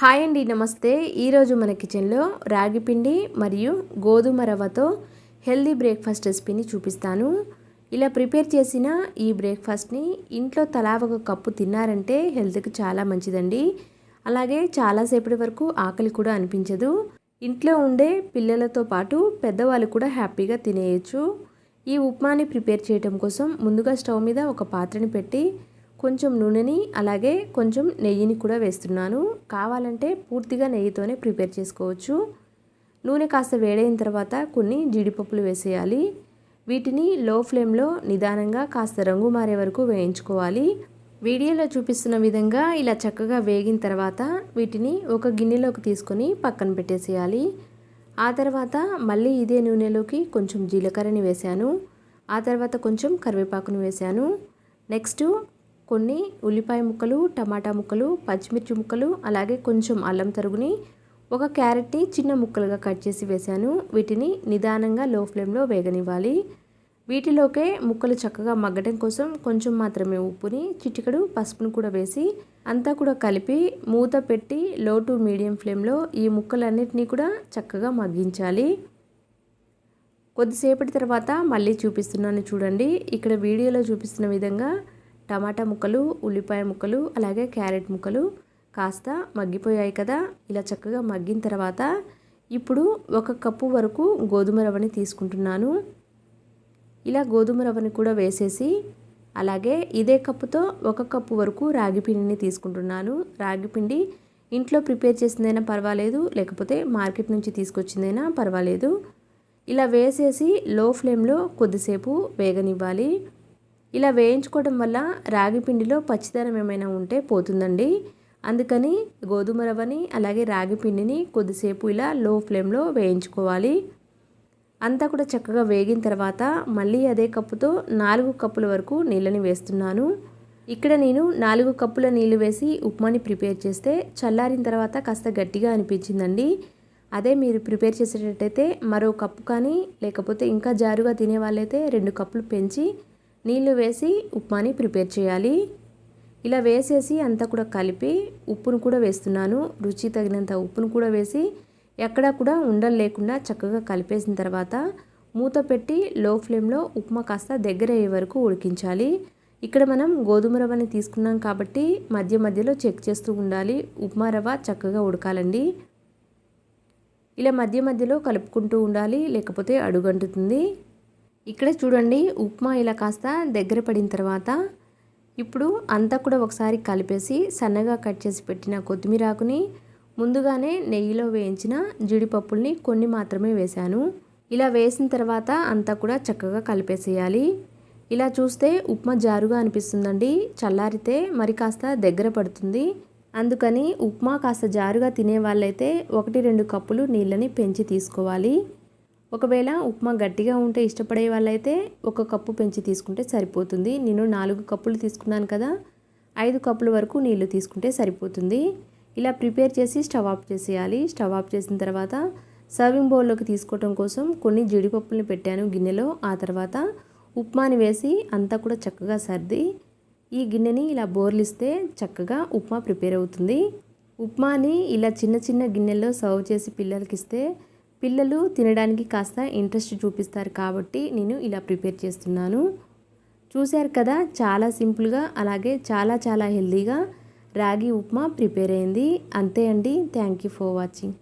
Hi అండి నమస్తే. ఈరోజు మన కిచెన్లో రాగి పిండి మరియు గోధుమ రవ్వతో హెల్దీ బ్రేక్ఫాస్ట్ రెసిపీని చూపిస్తాను. ఇలా ప్రిపేర్ చేసిన ఈ బ్రేక్ఫాస్ట్ని ఇంట్లో తలా ఒక కప్పు తిన్నారంటే హెల్త్కి చాలా మంచిదండి. అలాగే చాలాసేపటి వరకు ఆకలి కూడా అనిపించదు. ఇంట్లో ఉండే పిల్లలతో పాటు పెద్దవాళ్ళు కూడా హ్యాపీగా తినేయచ్చు. ఈ ఉప్మాని ప్రిపేర్ చేయడం కోసం ముందుగా స్టవ్ మీద ఒక పాత్రని పెట్టి కొంచెం నూనెని అలాగే కొంచెం నెయ్యిని కూడా వేస్తున్నాను. కావాలంటే పూర్తిగా నెయ్యితోనే ప్రిపేర్ చేసుకోవచ్చు. నూనె కాస్త వేడైన తర్వాత కొన్ని జీడిపప్పులు వేసేయాలి. వీటిని లో ఫ్లేమ్లో నిదానంగా కాస్త రంగు మారే వరకు వేయించుకోవాలి. వీడియోలో చూపిస్తున్న విధంగా ఇలా చక్కగా వేగిన తర్వాత వీటిని ఒక గిన్నెలోకి తీసుకొని పక్కన పెట్టేసేయాలి. ఆ తర్వాత మళ్ళీ ఇదే నూనెలోకి కొంచెం జీలకర్రని వేశాను. ఆ తర్వాత కొంచెం కరివేపాకుని వేశాను. నెక్స్ట్ కొన్ని ఉల్లిపాయ ముక్కలు టమాటా ముక్కలు పచ్చిమిర్చి ముక్కలు అలాగే కొంచెం అల్లం తరుగుని ఒక క్యారెట్ని చిన్న ముక్కలుగా కట్ చేసి వేశాను. వీటిని నిదానంగా లో ఫ్లేమ్లో వేగనివ్వాలి. వీటిలోకే ముక్కలు చక్కగా మగ్గడం కోసం కొంచెం మాత్రమే ఉప్పుని చిటికడు పసుపును కూడా వేసి అంతా కూడా కలిపి మూత పెట్టి లో టు మీడియం ఫ్లేమ్లో ఈ ముక్కలన్నిటినీ కూడా చక్కగా మగ్గించాలి. కొద్దిసేపటి తర్వాత మళ్ళీ చూపిస్తున్నాను చూడండి. ఇక్కడ వీడియోలో చూపిస్తున్న విధంగా టమాటా ముక్కలు ఉల్లిపాయ ముక్కలు అలాగే క్యారెట్ ముక్కలు కాస్త మగ్గిపోయాయి కదా. ఇలా చక్కగా మగ్గిన తర్వాత ఇప్పుడు ఒక కప్పు వరకు గోధుమ రవ్వని తీసుకుంటున్నాను. ఇలా గోధుమ రవ్వని కూడా వేసేసి అలాగే ఇదే కప్పుతో ఒక కప్పు వరకు రాగి పిండిని తీసుకుంటున్నాను. రాగి పిండి ఇంట్లో ప్రిపేర్ చేసిందైనా పర్వాలేదు లేకపోతే మార్కెట్ నుంచి తీసుకొచ్చిందైనా పర్వాలేదు. ఇలా వేసేసి లో ఫ్లేమ్లో కొద్దిసేపు వేగనివ్వాలి. ఇలా వేయించుకోవడం వల్ల రాగి పిండిలో పచ్చిదనం ఏమైనా ఉంటే పోతుందండి. అందుకని గోధుమ రవ్వని అలాగే రాగి పిండిని కొద్దిసేపు ఇలా లో ఫ్లేమ్లో వేయించుకోవాలి. అంతా కూడా చక్కగా వేగిన తర్వాత మళ్ళీ అదే కప్పుతో నాలుగు కప్పుల వరకు నీళ్ళని వేస్తున్నాను. ఇక్కడ నేను నాలుగు కప్పుల నీళ్ళు వేసి ఉప్మాని ప్రిపేర్ చేస్తే చల్లారిన తర్వాత కాస్త గట్టిగా అనిపించిందండి. అదే మీరు ప్రిపేర్ చేసేటట్టయితే మరో కప్పు కానీ లేకపోతే ఇంకా జారుగా తినే వాళ్ళైతే రెండు కప్పులు పెంచి నీళ్ళు వేసి ఉప్మాని ప్రిపేర్ చేయాలి. ఇలా వేసేసి అంతా కూడా కలిపి ఉప్పును కూడా వేస్తున్నాను. రుచి తగినంత ఉప్పును కూడా వేసి ఎక్కడా కూడా ఉండలు లేకుండా చక్కగా కలిపేసిన తర్వాత మూత పెట్టి లో ఫ్లేమ్లో ఉప్మా కాస్త దగ్గర అయ్యే వరకు ఉడికించాలి. ఇక్కడ మనం గోధుమ రవ్వని తీసుకున్నాం కాబట్టి మధ్య మధ్యలో చెక్ చేస్తూ ఉండాలి. ఉప్మా రవ్వ చక్కగా ఉడకాలండి. ఇలా మధ్య మధ్యలో కలుపుకుంటూ ఉండాలి. లేకపోతే అడుగంటుతుంది. ఇక్కడ చూడండి ఉప్మా ఇలా కాస్త దగ్గర పడిన తర్వాత ఇప్పుడు అంతా కూడా ఒకసారి కలిపేసి సన్నగా కట్ చేసి పెట్టిన కొత్తిమీర ఆకుని ముందుగానే నెయ్యిలో వేయించిన జీడిపప్పుల్ని కొన్ని మాత్రమే వేశాను. ఇలా వేసిన తర్వాత అంతా కూడా చక్కగా కలిపేసేయాలి. ఇలా చూస్తే ఉప్మా జారుగా అనిపిస్తుందండి. చల్లారితే మరి కాస్త దగ్గర పడుతుంది. అందుకని ఉప్మా కాస్త జారుగా తినే వాళ్ళైతే ఒకటి రెండు కప్పులు నీళ్ళని పెంచి తీసుకోవాలి. ఒకవేళ ఉప్మా గట్టిగా ఉంటే ఇష్టపడే వాళ్ళైతే ఒక కప్పు పెంచి తీసుకుంటే సరిపోతుంది. నేను నాలుగు కప్పులు తీసుకున్నాను కదా ఐదు కప్పుల వరకు నీళ్ళు తీసుకుంటే సరిపోతుంది. ఇలా ప్రిపేర్ చేసి స్టవ్ ఆఫ్ చేసేయాలి. స్టవ్ ఆఫ్ చేసిన తర్వాత సర్వింగ్ బౌల్లోకి తీసుకోవడం కోసం కొన్ని జీడిపప్పుల్ని పెట్టాను గిన్నెలో. ఆ తర్వాత ఉప్మాని వేసి అంతా కూడా చక్కగా సర్ది ఈ గిన్నెని ఇలా బోర్లిస్తే చక్కగా ఉప్మా ప్రిపేర్ అవుతుంది. ఉప్మాని ఇలా చిన్న చిన్న గిన్నెల్లో సర్వ్ చేసి పిల్లలకి ఇస్తే పిల్లలు తినడానికి కాస్త ఇంట్రెస్ట్ చూపిస్తారు కాబట్టి నేను ఇలా ప్రిపేర్ చేస్తున్నాను. చూశారు కదా చాలా సింపుల్గా అలాగే చాలా చాలా హెల్తీగా రాగి ఉప్మా ప్రిపేర్ అయింది. అంతే అండి. Thank you for watching.